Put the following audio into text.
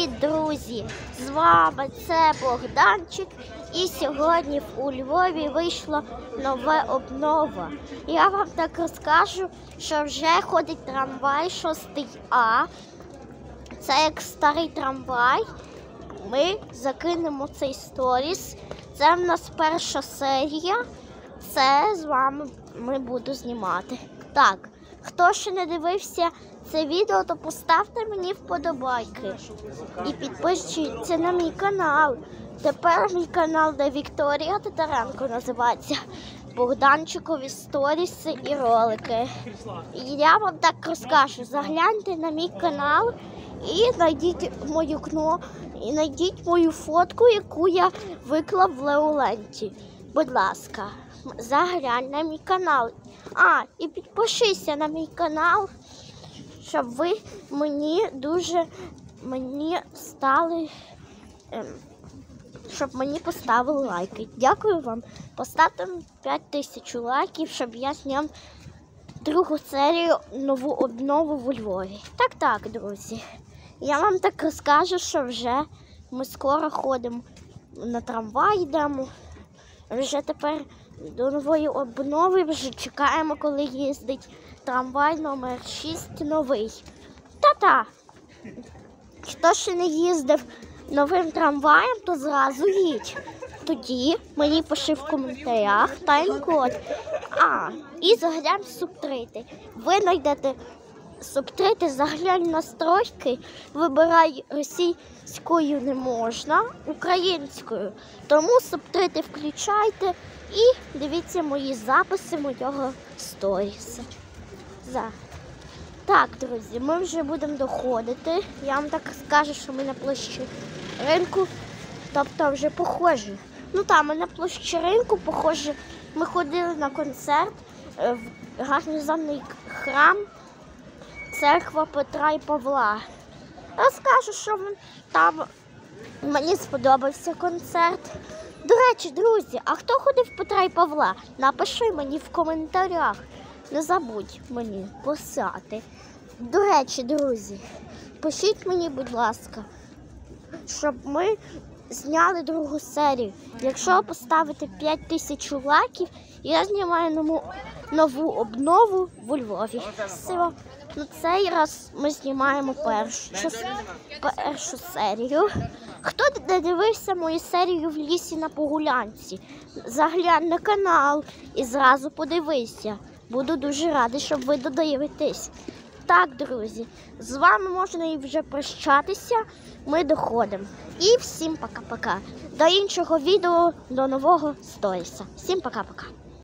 Привіт, друзі! З вами це Богданчик. І сьогодні у Львові вийшла нова обнова. Я вам так розкажу, що вже ходить трамвай 6А. Це як старий трамвай. Ми закинемо цей сторіс. Це в нас перша серія. Це з вами ми буду знімати. Так, хто ще не дивився це відео, то поставте мені вподобайки. І підпишіться на мій канал. Тепер мій канал, де Вікторія Титаренко називається Богданчикові сторіси і ролики. Я вам так розкажу: загляньте на мій канал і знайдіть мою кно, і знайдіть мою фотку, яку я виклав в Леоленті. Будь ласка, заглянь на мій канал. А, і підпишися на мій канал, щоб ви мені дуже мені стали. ем, щоб мені поставили лайки. Дякую вам. Поставте 5 тисяч лайків, щоб я зняв другу серію нову обнову у Львові. Так, так, друзі. Я вам так розкажу, що вже ми скоро ходимо на трамвай йдемо. Вже тепер до нової обнови вже чекаємо, коли їздить трамвай номер 6 новий. Та-та. Хто ще не їздив новим трамваєм, то зразу їдь. Тоді мені пиши в коментарях тайм-код. А, і заглянь в субтити. Ви знайдете субтити, заглянь настройки, вибирай російською не можна, українською. Тому субтити включайте і дивіться мої записи моєго сторіса. За. Так, друзі, ми вже будемо доходити. Я вам так скажу, що ми на площі ринку, тобто вже похожі. Ну там ми на площі ринку похожі. Ми ходили на концерт е, в гарнізонний храм церква Петра і Павла. Розкажу, що там мені сподобався концерт. До речі, друзі, а хто ходив Петра і Павла? Напиши мені в коментарях. Не забудь мені писати. До речі, друзі, пишіть мені, будь ласка, щоб ми зняли другу серію. Якщо поставити 5 тисяч лайків, я знімаю нову, нову обнову у Львові. Все. Ну, цей раз ми знімаємо першу, першу серію. Хто не дивився мою серію в лісі на погулянці? Заглянь на канал і зразу подивися. Буду дуже радий, щоб ви додивитесь. Так, друзі, з вами можна і вже прощатися. Ми доходимо. І всім пока-пока. До іншого відео, до нового сторіса. Всім пока-пока.